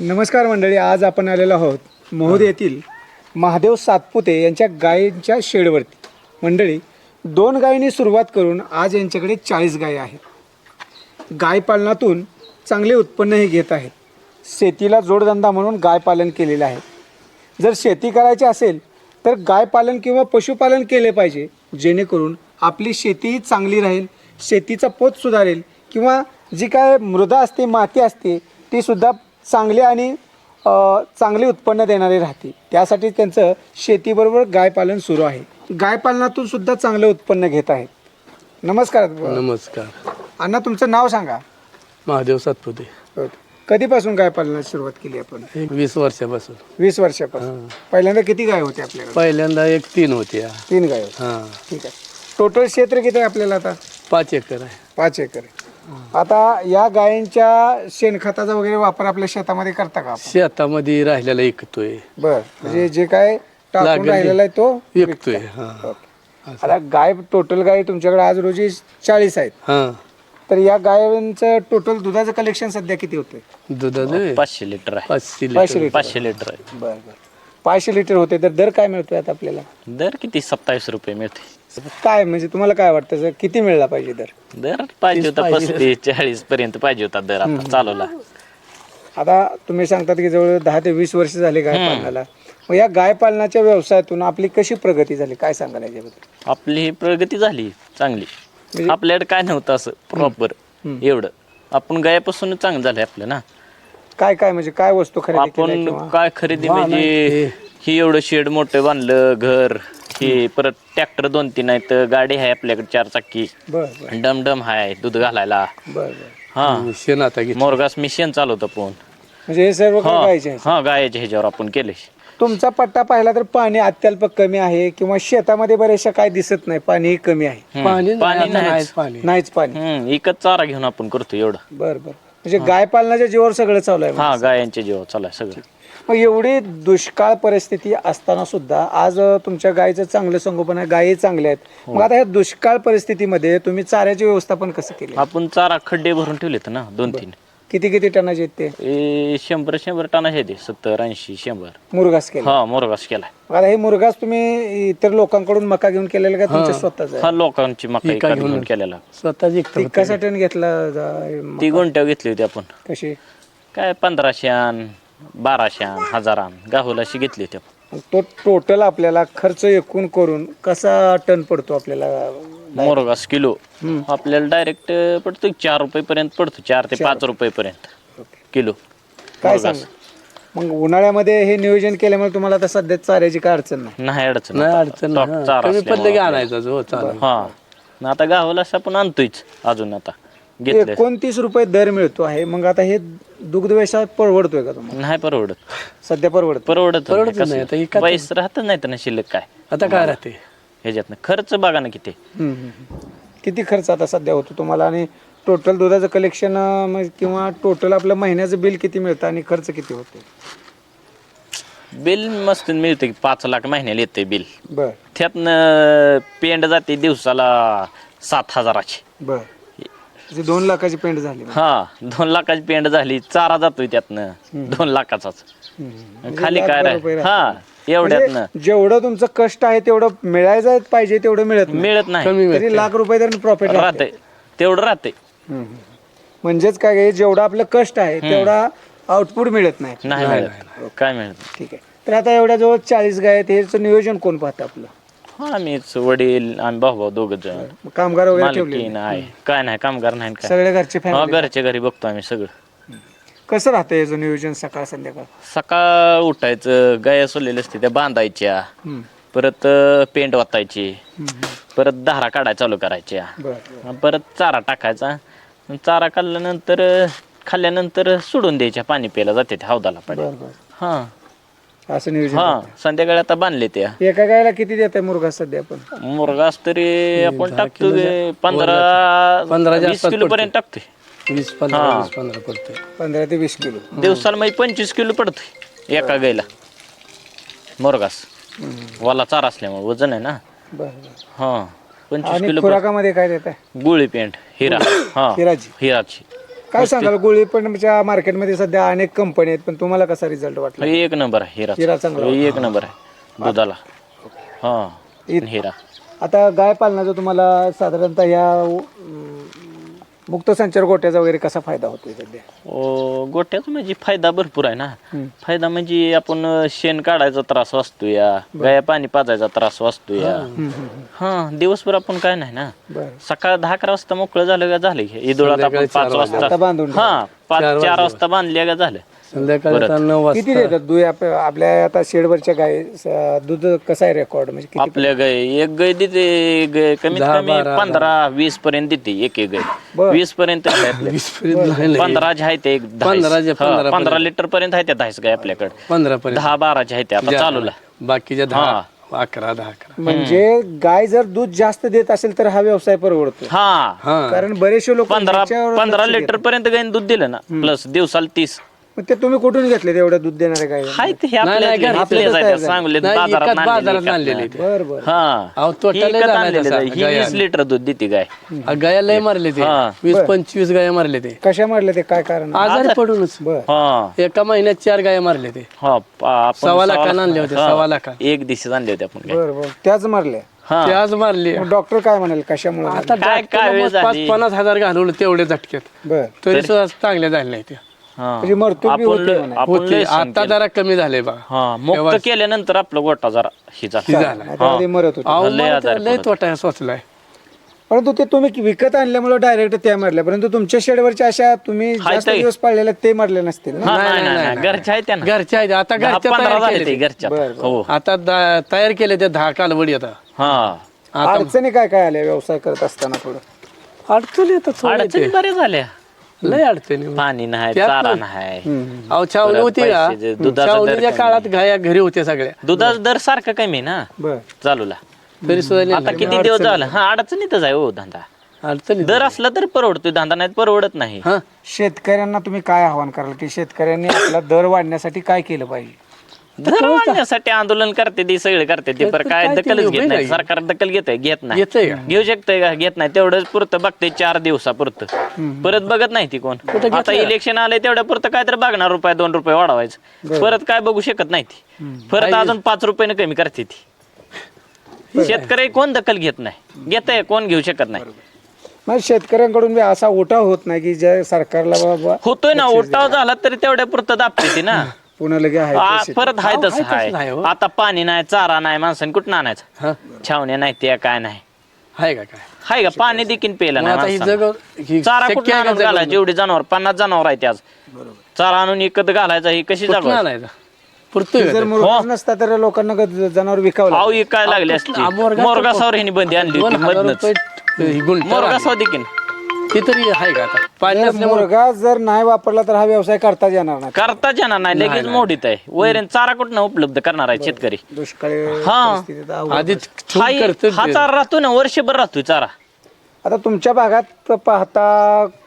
नमस्कार मंडळी आज आपण आलेलो आहोत महोद येथील महादेव सातपुते यांच्या गायींच्या शेडवरती. मंडळी दोन गायींनी सुरुवात करून आज यांच्याकडे चाळीस गायी आहेत. गाय पालनातून चांगले उत्पन्नही घेत आहेत. शेतीला जोडधंदा म्हणून गाय पालन केलेलं आहे. जर शेती करायची असेल तर गाय पालन किंवा पशुपालन केले पाहिजे जेणेकरून आपली शेतीही चांगली राहील शेतीचा पोत सुधारेल किंवा जी काय मृदा असते माती असते ती सुद्धा चांगली आणि चांगले उत्पन्न देणारी राहते. त्यासाठी त्यांचं शेतीबरोबर गाय पालन सुरू आहे. गाय पालनातून सुद्धा चांगलं उत्पन्न घेत आहेत. नमस्कार नमस्कार. अण्णा तुमचं नाव सांगा. महादेव सातपुते. कधीपासून गाय पालनाला सुरुवात केली आपण? एक वीस वर्षापासून. वीस वर्षापासून. पहिल्यांदा किती गाय होते आपल्याकडे? पहिल्यांदा एक तीन होती हा. तीन गाय होत्या. हा. ठीक आहे. टोटल क्षेत्र किती आहे आपल्याला आता? पाच एकर आहे. पाच एकर आहे. आता या गायींच्या शेणखताचा वगैरे वापर आपल्या शेतामध्ये करता का आपण? शेतामध्ये राहिलेला ऐकतोय बर म्हणजे जे काय टाकून लागेल ते. राहिलेला आहे तो विकतोय हा. आता गाय टोटल गाय तुमच्याकडे आज रोजी चाळीस आहेत. हा. तर या गायांचं टोटल दुधाचं कलेक्शन सध्या किती होतंय? दुधाचं पाचशे लिटर आहे. पाचशे पाचशे लिटर. लिटर. पाचशे लिटर आहे. बर बर. पाचशे लिटर होते तर दर काय मिळतोय आता आपल्याला? दर किती? सत्तावीस रुपये मिळते. काय म्हणजे तुम्हाला काय वाटतं सर किती मिळला पाहिजे दर? दर पाहिजे होता पस्तीस चाळीस पर्यंत पाहिजे होता दर आता चालवला आता तुम्ही सांगतात की जवळ दहा ते वीस वर्ष झाले गाय पालनाला. मग या गाय पालनाच्या व्यवसायातून आपली कशी प्रगती झाली? काय सांगाल याच्याबद्दल? आपली प्रगती झाली चांगली. आपल्याकडे काय नव्हतं असं प्रॉपर एवढं. आपण गायापासून चांगलं झालंय आपलं ना. काय काय म्हणजे काय वस्तू खरेदी केल्या आपण किंवा? काय खरेदी म्हणजे ही. एवढं शेड मोठं बांधलं घर हे परत ट्रॅक्टर दोन तीन आहेत गाडी आहे आपल्याकडे चार चाकी. बर बर. डम डम आहे दूध घालायला. बर बर. हा. शेण आता घेत. मोरगास मिशन चालवतं पण म्हणजे हे सर्व गायचे आहे हा गायाच्या ह्याच्यावर आपण केले. तुमचा पट्टा पाहिला तर पाणी अत्यल्प कमी आहे किंवा शेतामध्ये बरेचशा काय दिसत नाही पाणी कमी आहे. पाणी पाणी नाही, आता नाहीच. नाहीच. पाणी. नाहीच पाणी. हम्म इकत चारा घेऊन आपण करतो एवढं. बर बर. म्हणजे गाय पालनाच्या जीवावर सगळं चालू आहे हा गायांच्या जीवा चालू आहे सगळं. मग एवढी दुष्काळ परिस्थिती असताना सुद्धा आज अ, तुमच्या गायीचं चांगलं संगोपन आहे गायी चांगल्या आहेत. मग आता ह्या दुष्काळ परिस्थितीमध्ये तुम्ही चाऱ्याचे व्यवस्थापन कसं केले आपण चारा खड्डे भरून ठेवलेत ना दोन तीन. किती किती टनाचे आहेत ते? ए, शंभर शंभर टनाचे ते सत्तर ऐंशी शंभर. मुरगास केले हा मोरगास मग आता हे मुरगास तुम्ही इतर लोकांकडून मका घेऊन केलेलं का तुमच्या स्वतःच? हा लोकांची मका घेऊन. केलेला. स्वतःच एक ती कसा टन घेतला जा- ती गुंट्या घेतली होती आपण. कशी? काय पंधराशेन बाराशेन हजारान गाहुलाशी घेतली होती आपण. तो टोटल आपल्याला खर्च एकूण करून कसा टन पडतो आपल्याला? मोरगास किलो. आपल्याला डायरेक्ट पडतो चार रुपये पर्यंत पडतो. चार ते पाच रुपये. पर्यंत किलो. काय सांग? मग उन्हाळ्यामध्ये हे नियोजन केल्यामुळे तुम्हाला आता सध्या चाऱ्याची काय अडचण नाही? नाही अडचण नाही. अडचण नाही, हा. चारा कमी पडलं की असल्यामुळं. आणायचं हो चालेल. हा. न आता गावाला आपण आणतोयच अजून आता. घेतले एकोणतीस रुपये दर मिळतो आहे. मग आता हे दुग्ध व्यवसाय परवडतोय का तुम्हाला? नाही परवडत. सध्या परवडत. परवडत परवडत नाही, आता एकाच- पैसे राहत नाही तर ना शिल्लक काय? आता काय राहते? ह्याच्यात खर्च बघा ना किती. किती खर्च आता सध्या होतो तुम्हाला? आणि टोटल दुधाचं कलेक्शन किंवा टोटल आपलं महिन्याचं बिल किती मिळतं आणि खर्च किती होतो? बिल मस्त मिळते की पाच लाख महिन्याला येते बिल बर. त्यातनं पेंड जाते दिवसाला सात हजाराची. बर. म्हणजे दोन लाखाची पेंट झाली हा दोन लाखाची पेंड झाली चारा जातोय त्यातनं. दोन लाखाचाच. हम्म. खाली काय लाखभर रुपये हा. एवढ्यातनं म्हणजे जेवढं तुमचं कष्ट आहे तेवढं मिळायचं पाहिजे तेवढं मिळत नाही. मिळत नाही. कमी मिळते तरी लाख रुपये तर प्रॉफिट राहते. तेवढं राहते. म्हणजेच काय आहे, जेवढं आपलं कष्ट आहे तेवढा आउटपुट मिळत नाही. नाही मिळत. काय मिळत ठीक आहे. तर आता एवढ्या जवळ चाळीस गाय आहेत हेच नियोजन कोण पाहतं आपलं? हा मीच वडील आम्ही भाऊ भाऊ दोघ जण. मग कामगार वगैरे ठेवले मालकी नाही काय नाही कामगार नाही काय सगळे घरचे हा फॅमिली घरच्या घरी बघतो आम्ही सगळं. कसं राहतं याचं नियोजन सकाळ संध्याकाळ? सकाळ उठायचं गाया सोडलेल्या असते त्या बांधायच्या. हम्म. परत अं, पेंट वाचायची परत धारा काढायला चालू करायच्या. बरं परत चारा टाकायचा. चारा काढल्यानंतर अं, खाल्ल्यानंतर सोडून द्यायच्या. पाणी प्यायला जाते त्या हौदाला पाणी. बरं बरं. हा. असं नियोजन हा. संध्याकाळी आता बांधले त्या. एका गायला किती देत आहे मुरगा सध्या आपण मुरगास तरी आपण टाकतो ते पंधरा पंधराच्या वीस किलो पर्यंत टाकतोय. वीस पंधरा वीस पंधरा पडते पंधरा ते वीस किलो. दिवसाला म्हणजे पंचवीस किलो पडतोय एका गायला मुरगास. वाला चारा असल्यामुळे वजन आहे ना. बरं हा पंचवीस आणि किलो खुराकामध्ये काय देत आहे गुळी पेंट हिरा. हा हिराची. हिराची. काय सांगाल गोळी पण मार्केटमध्ये सध्या अनेक कंपनी आहेत पण तुम्हाला कसा रिझल्ट वाटला? हे एक नंबर आहे हिरा हिरा चांगला एक नंबर आहे दुधाला. हा हिरा. आता गाय पालनाचा तुम्हाला साधारणतः या मुक्त संचार गोट्याचा वगैरे कसा फायदा होतोय सध्या? ओ, गोट्याचा म्हणजे फायदा भरपूर आहे ना. फायदा म्हणजे आपण अं, शेण काढायचा त्रास वाचतो या. गाया पाणी पाजायचा त्रास वाचतो या. हा. दिवसभर आपण काय नाही ना. बरं. सकाळ दहा अकरा वाजता मोकळं झालं का झालं. इदोळात आपण पाच वाजता. बांधून. हा पाच चार वाजता बांधल्या का झालं. संध्याकाळी आता नऊ किती वाजता देतात? दूध आप- आपल्या आता शेडवरच्या गाय स- दूध कसं आहे रेकॉर्ड म्हणजे किती आपल्या गाय एक गाय देते गाय कमीत कमी पंधरा वीस पर्यंत देते एक एक गाय वीस पर्यंत आहे आपल्या. वीस पर्यंत नाही लय. पंधराचे आहे ते एक दहाच. पंधराचे, पंधरा पंधरा लिटर पर्यंत आहे त्या दहाच गाय आपल्याकडे. पंधरा पर्यंत. दहा बाराचे आहे ते आता चालूला. बाकीच्या दहा अकरा दहा अकरा. म्हणजे गाय जर दूध जास्त देत असेल तर हा व्यवसाय परवडतो. हा. हा. कारण बरेचसे लोक पंधरा पंधरा लिटर पर्यंत गायन दूध दिलं ना प्लस दिवसाला तीस. मग ते तुम्ही कुठून घेतले तेवढं दूध देणारे हाय ते हे नाही, आहेत, तयार सांगलीत बाजारात एकाच आणलेले बाजारात. बर बर. हा. अहो, ही आहे. ही गाया. वीस लिटर दूध देते गाय. आ, गाया लय मारले ते. हा. वीस पंचवीस गाया मारले ते. कशा मारले ते? काय कारण? आजारी पडूनच. बर. हा. एका महिन्यात चार गाया मारले ते. हा प- आपण सव्वा लाखानं आणले होते, हा, सव्वा लाखा. एक दिवशी आणले होते आपण गाय. बर बर. त्याच मारल्या हा. ते आज मारले. मग डॉक्टर काय म्हणाल? कशामुळे? आता काय- डॉक्टरला काय वेळ मग पाच झाली? पन्नास हजार घालवलं तेवढे झटक्यात. बर. तरी सुद्धा चांगले झाले नाही ते. हा. म्हणजे मरतूक बी आपण होते लय- म्हणा. आपण होते लय सहन आता केलं. जरा कमी झाले बा हा मुक्त केल्यानंतर आपलं गोटा जरा ही झाला. झाला मरत होते अहो, लय मला आजारी तर लय. तोटा सोचलाय परंतु ते तुम्ही विकत आणल्यामुळे डायरेक्ट त्या मारल्या परंतु तुमच्या शेडवरच्या अशा तुम्ही हाय जास्त ताई. दिवस पाळलेल्या ते मारले नसतील ना नाही, नाही नाही, नाही नाही, नाही. घरच्या आहेत त्या ना घरच्या आहेत आता दहा घरच्या पंधरा तयार झाले केले ते. घरच्या बरं. हो आता दा- तयार केले ते दहा कालवडी आता हा आता अडचणी काय काय आल्या व्यवसाय करत असताना थोडं अडचणी आता थोडे अडचणी बऱ्या झाल्या लय अडचणी पाणी नाही त्यात चारा नाही. नाही अहो छावणी परत होती का? पैशाचे, दुधाचा दर छावणीच्या कमी. काळात गाया घरी होत्या सगळ्या. दुधाचा दर सारखा कमी ना? बर. चालूला तरी सुद्धा आता. किती दिवस झाला? हा अडचणीतच आहे हो धंदा. अडचणी दर असला तर परवडतोय धंदा नाही तर परवडत नाही. हा. शेतकऱ्यांना तुम्ही काय आव्हान कराल की शेतकऱ्यांनी आपला दर वाढण्यासाठी काय केलं पाहिजे? वाढण्यासाठी आंदोलन करते ती सगळे करते ते. पण काय दखलच घेत नाही. सरकार दखल घेत घेत नाही. येतंय. का घेऊ शकतंय का? घेत नाही. तेवढंच पुरतं बघते चार दिवसापुरतं. परत बघत नाही ती कोण. आता इलेक्शन आलंय तेवढ्या पुरतं काय तर बघणार रुपये दोन रुपये वाढवायचं. परत काय बघू शकत नाही ती. परत अजून पाच रुपयाने कमी करते ती. शेतकरी कोण दखल घेत नाही? घेत कोण घेऊ शकत नाही. मग शेतकऱ्यांकडून बी असा उठाव होत नाही की ज्या सरकारला बाबा होतोय ना उठाव झाला तरी तेवढ्या पुरतं दाबते ती ना. पुन्हा लगे आहे आ. परत हाय तसं हाय हाय. हो. आता पाणी नाही चारा नाही माणसाने कुठं आणायचं? हा. छावण्या नाही त्या काय नाही. आहे का काय? हाय का? पाणी देखील पेलं मग नाही आता ही माणसानं. जग ही चारा शक्य कुठं आहे का आणून जगवणं? घालायचं? जेवढी जनावर पन्नास जनावर आहे आज. चारा आणून विकत घालायचा ही कशी कुठनं जागवायची? आणायचा? पुरतोय का जर ते? मुरगास नसता तर लोकांना ग- जनावर विकावं. आव विकायला लागली असती. मोरगासावर ह्यांनी बंदी आणली दोन होती हजार मधनच. रुपये ही गुंठ मोरगासावर देखील. ती तरी आहे का आता? पाणी जर नसल्यामुळे जर नाही वापरला तर हा व्यवसाय करताच येणार नाही. करताच येणार नाही. लगेच मोडीत आहे. वैरण चारा कुठं उपलब्ध करणार आहे शेतकरी? दुष्काळी हा. परिस्थितीत. आधीच हा चारा राहतो ना वर्षभर राहतोय चारा. आता तुमच्या भागात पाहता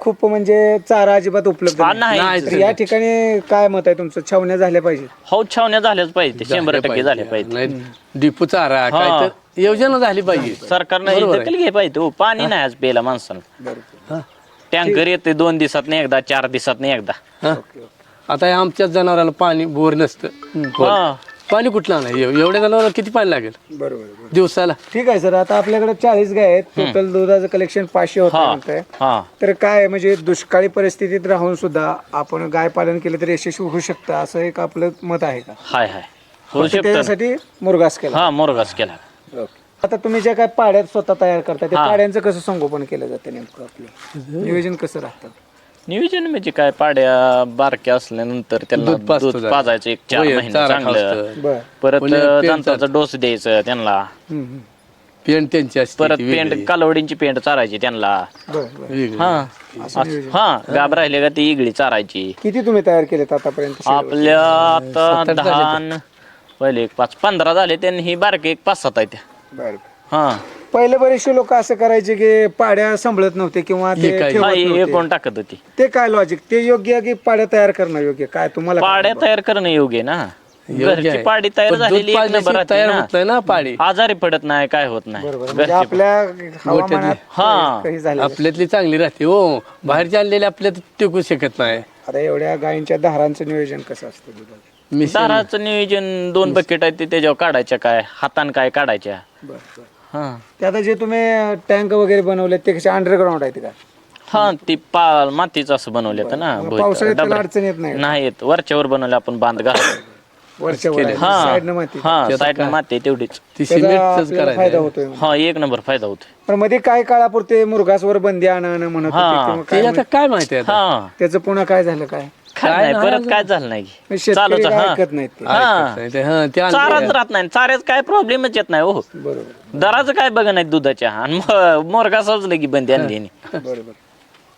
खूप म्हणजे चारा अजिबात उपलब्ध हा, नाही. नाही. तर या ठिकाणी काय मत आहे तुमचं? छावण्या झाल्या पाहिजे हो छावण्या झाल्याच पाहिजे शंभर टक्के झाले पाहिजे नाही डिपू चारा काय हा. तर योजना झाली पाहिजे. सरकारनं ही दखल घे पाहिजे. हो पाणी नाही आज प्यायला माणसानं हा. टँकर येते दोन दिवसात एकदा चार दिवसात एकदा. हा. आता हे आमच्याच जनावराला पाणी बोर नसतं. हा. पाणी कुठलं नाही एवढ्या जनावराला किती पाणी लागेल? बरोबर दिवसाला. ठीक आहे सर. आता आपल्याकडे चाळीस गाय आहेत. टोटल दुधाचं कलेक्शन पाचशे होत हा म्हणताय. हा. तर काय म्हणजे दुष्काळी परिस्थितीत राहून सुद्धा आपण गाय पालन केलं तर यशस्वी होऊ शकतं असं एक आपलं मत आहे का? हाय हाय. होऊ फक्त शकतं. ना. त्याच्यासाठी मुरगास केला. हा मोरगास केला. आता तुम्ही ज्या काय पाड्यात स्वतः तयार करता त्या पाड्यांचं कसं संगोपन केलं जातं नेमकं आपलं? नियोजन कसं राहतं? नियोजन म्हणजे काय पाड्या बारक्या असल्यानंतर त्यांना दूध पाजतो दूध जरा. पाजायचं एक चार होय, महिने चारा चांगलं. बर. परत पुन्हा पेंट दंताचा डोस द्यायचं त्यांना. पेंट त्यांची असते परत ती वेगळी. पेंट कालवडींची पेंट चारायची त्यांना. बर बर. वेगळी. हा. असं- हा गाब राहिले का ती इगळी चारायची. किती तुम्ही तयार केलेत आतापर्यंत आपल्या आता दहा न- पहिले एक पाच पंधरा झाले त्यांनी ही बारके एक पाच सात आहे त्या बर. हा. पहिले बरेचसे लोक असं करायचे की पाड्या सांभाळत नव्हते किंवा ते हे काय? ठेवत हा, हे नव्हते. कोण टाकत होती? ते काय लॉजिक ते योग्य की पाड्या तयार करणं योग्य काय तुम्हाला काय पाड्या तयार करणं योग्य आहे ना? योग्य घरची आहे. पाडी तयार पण दूध झालेली एक पाजल्याशिवाय तयार ना. होत नाही ना पाडी. आजारी पडत नाही काय होत नाही. बरोबर. म्हणजे घरची आपल्या हवामानात हा. काही झालं आपल्यातली चांगली राहते हो. बाहेरचे आणलेले आपल्यात टिकू शकत नाही. आता एवढ्या गायींच्या धारांचं नियोजन कसं असतं दुधाचं? मिशन दाराचं नियोजन दोन बकेट आहेत ते त्याच्यावर काढायच्या काय? हातान काय काढायच्या? बरं बरं. हा. ते आता जे तुम्ही टँक वगैरे बनवले ते कसे अंडरग्राऊंड आहेत का? हा ती पाल मातीचं असं बनवलं ना मग भोईत, पावसाळ्यात त्याला. अडचण येत नाही नाही येत. वरच्यावर बनवलं आपण बांध घाल वरच्या वर हा. साईडनं माती. हा साईड माती आहे तेवढीच. ती त्याचा सिमेंटच आपल्याला फायदा करायचं होतोय हा एक नंबर फायदा होतो पण मध्ये काय काळापुरते मुरघासवर बंदी आणणं म्हणत होते. किंवा ते काय आता काय माहिती आहे आता? हा. त्याचं पुन्हा काय झालं काय? काय नाही परत काय झालं नाही? चालूच काय हा. ऐकत नाहीत ते. हा. ऐकत नाही ते, हा, ते आणले. चाराच राहत नाही चाऱ्याच काय प्रॉब्लेमच येत नाही हो. बरोबर. दराचं काय बघा नाही दुधाच्या आणि मोरगा समजलं की बंदी आणली यांनी. बरोबर.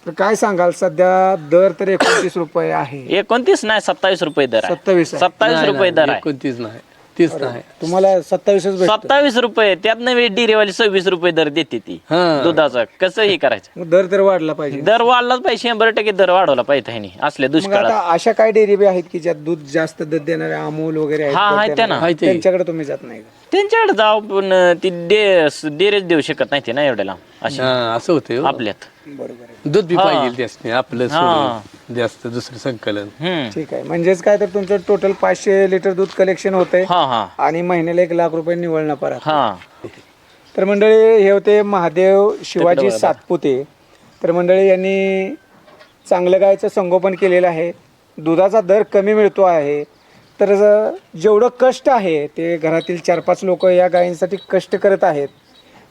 तर काय सांगाल सध्या दर तर एकोणतीस रुपये आहे. एकोणतीस नाही सत्तावीस रुपये दर आहे. सत्तावीस आहे. सत्तावीस नाही, रुपये नाही, दर आहे. एकोणतीस नाही. तीस नाही तुम्हाला सत्तावीसच भेटतो सत्तावीस रुपये त्यात नव्हे डिरेवाली सव्वीस रुपये दर देते ती हा. दुधाचा कसं हे करायचं मग दर तर वाढला पाहिजे दर वाढलाच पाहिजे शंभर टक्के दर वाढवला पाहिजे ह्यानी असल्या मग दुष्काळात आता अशा काय डेअरी बी आहेत की ज्यात दूध जास्त दूध देणारे अमूल वगैरे आहेत हा, आहेत देणारे. ना. आहेत ते. त्यांच्याकडे तुम्ही जात नाही का? त्यांच्याकडे जाऊ पण ती डे डेरेच देऊ शकत नाही ते ना एवढ्या लांब अशी हा असं होतं आपल्यात बरोबर आहे दूध बी हा. पाहिजे त्यासनी आपलं हा. जास्त दुसरं संकलन. हम्म. ठीक आहे. म्हणजेच काय तर तुमचं टोटल पाचशे लिटर दूध कलेक्शन होतंय. हा हा. आणि महिन्याला एक लाख रुपये निवड नफा राहतो. हा. तर मंडळी हे होते महादेव शिवाजी सातपुते. तर मंडळी यांनी चांगलं गायचं संगोपन केलेलं आहे. दुधाचा दर कमी मिळतो आहे. तर ज- जेवढं कष्ट आहे ते घरातील चार पाच लोक या गायींसाठी कष्ट करत आहेत.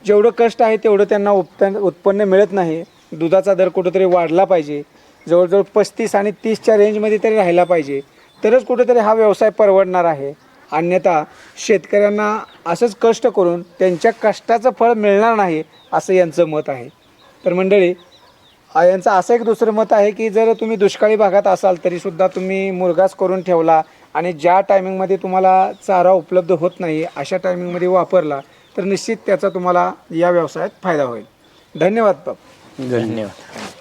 जेवढं कष्ट आहे तेवढं त्यांना उत्पन्न उत्पन्न मिळत नाही. दुधाचा दर कुठंतरी वाढला पाहिजे. जवळजवळ पस्तीस आणि तीसच्या रेंजमध्ये तरी राहिला पाहिजे. तरच कुठेतरी हा व्यवसाय परवडणार आहे. अन्यथा शेतकऱ्यांना असंच कष्ट करून त्यांच्या कष्टाचं फळ मिळणार नाही असं यांचं मत आहे. तर मंडळी यांचं असं एक दुसरं मत आहे की जर तुम्ही दुष्काळी भागात असाल तरीसुद्धा तुम्ही मुरगास करून ठेवला आणि ज्या टायमिंगमध्ये तुम्हाला चारा उपलब्ध होत नाही अशा टायमिंगमध्ये वापरला तर निश्चित त्याचा तुम्हाला या व्यवसायात फायदा होईल. धन्यवाद बाब. धन्यवाद.